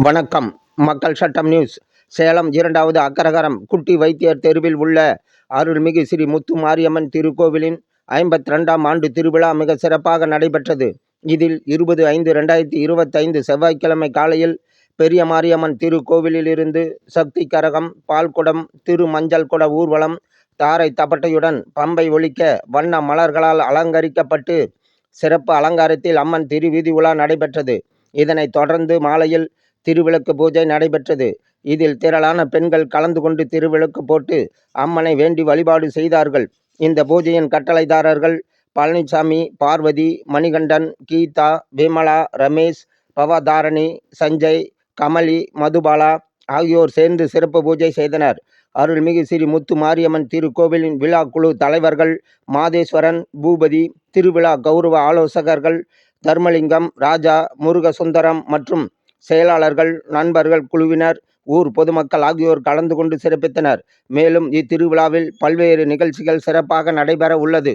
வணக்கம். மக்கள் சட்டம் நியூஸ். சேலம் இரண்டாவது அக்கரகரம் குட்டி வைத்தியர் தெருவில் உள்ள அருள்மிகு ஸ்ரீ முத்து மாரியம்மன் திருக்கோவிலின் ஐம்பத்தி ரெண்டாம் ஆண்டு திருவிழா மிக சிறப்பாக நடைபெற்றது. இதில் இருபது ஐந்து ரெண்டாயிரத்தி இருபத்தைந்து செவ்வாய்க்கிழமை காலையில் பெரிய மாரியம்மன் திருக்கோவிலிலிருந்து சக்தி கரகம் பால்குடம் திரு மஞ்சள் குட ஊர்வலம் தாரை தப்பட்டையுடன் பம்பை ஒழிக்க வண்ண மலர்களால் அலங்கரிக்கப்பட்டு சிறப்பு அலங்காரத்தில் அம்மன் திருவீதி உலா நடைபெற்றது. இதனைத் தொடர்ந்து மாலையில் திருவிளக்கு பூஜை நடைபெற்றது. இதில் திரளான பெண்கள் கலந்து கொண்டு திருவிளக்கு போட்டு அம்மனை வேண்டி வழிபாடு செய்தார்கள். இந்த பூஜையின் கட்டளைதாரர்கள் பழனிசாமி பார்வதி மணிகண்டன் கீதா விமலா ரமேஷ் பவதாரணி சஞ்சய் கமலி மதுபாலா ஆகியோர் சேர்ந்து சிறப்பு பூஜை செய்தனர். அருள்மிகு ஸ்ரீ முத்து மாரியம்மன் திருக்கோவிலின் விழா குழு தலைவர்கள் மாதேஸ்வரன் பூபதி திருவிழா கௌரவ ஆலோசகர்கள் தர்மலிங்கம் ராஜா முருகசுந்தரம் மற்றும் செயலாளர்கள் நண்பர்கள் குழுவினர் ஊர் பொதுமக்கள் ஆகியோர் கலந்து கொண்டு சிறப்பித்தனர் மேலும் இத்திருவிழாவில் பல்வேறு நிகழ்ச்சிகள் சிறப்பாக நடைபெற உள்ளது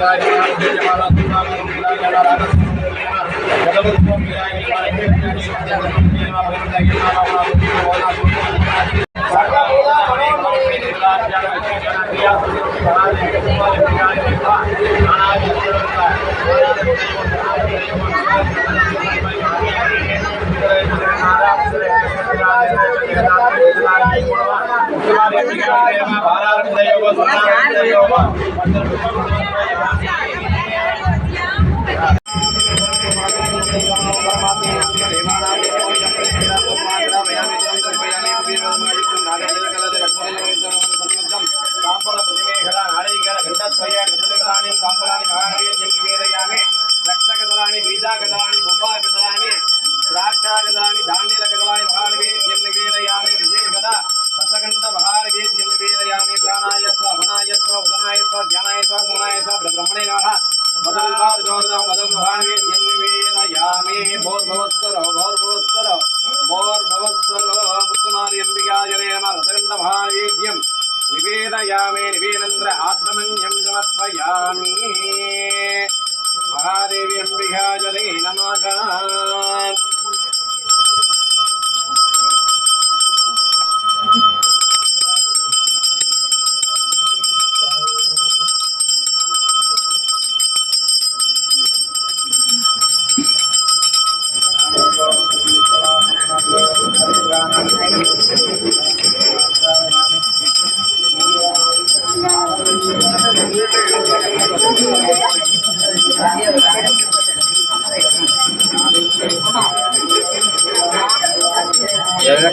Thank you.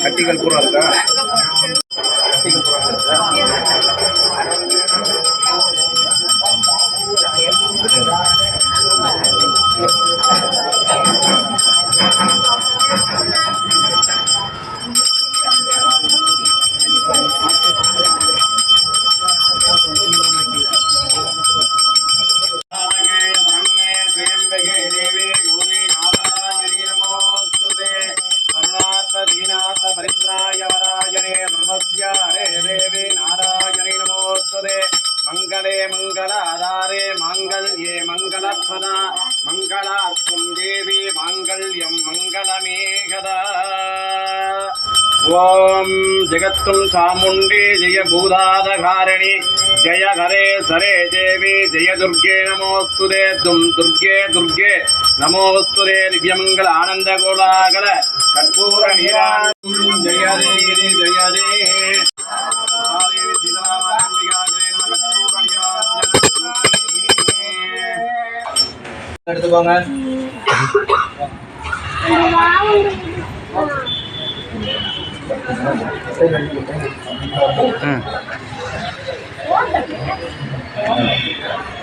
கட்டிகள் பூரா இருக்கா? மங்களார்க்கும் தேவி மாங்கல்யம் மங்களமேகதா. ஓம் ஜெகத்தும் சாமுண்டி ஜெய பூதாதகாரணி. ஜெய ஹரே சரே தேவி ஜெய துர்கே நமோஸ்துதே தும் துர்கே துர்கே நமோஸ்துதே திவ்யமங்கல ஆனந்த கோலாகல. கற்பூர நீரான் ஜெய தேவி ஜெய தே எடுத்துக்கோங்க.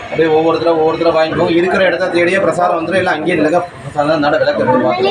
அப்படியே ஒவ்வொருத்தர ஒவ்வொருத்தர வாங்கிக்கோ. இருக்கிற இடத்த தேடியே பிரசாரம் வந்துடும் இல்லை அங்கேயே நிலக பிரசாதம் நட விளக்கு எடுத்து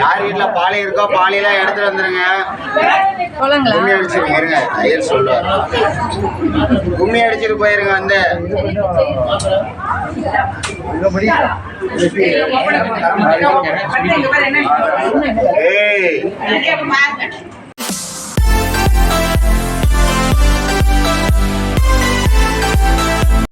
யார் வீட்டுல பாலை இருக்கோ பாலையெல்லாம் எடுத்துட்டு வந்துருங்க. கும்மி அடிச்சுட்டு இருங்க. ஐயர் சொல்லுவார். கும்மி அடிச்சுட்டு போயிருங்க வந்து. ஏய்.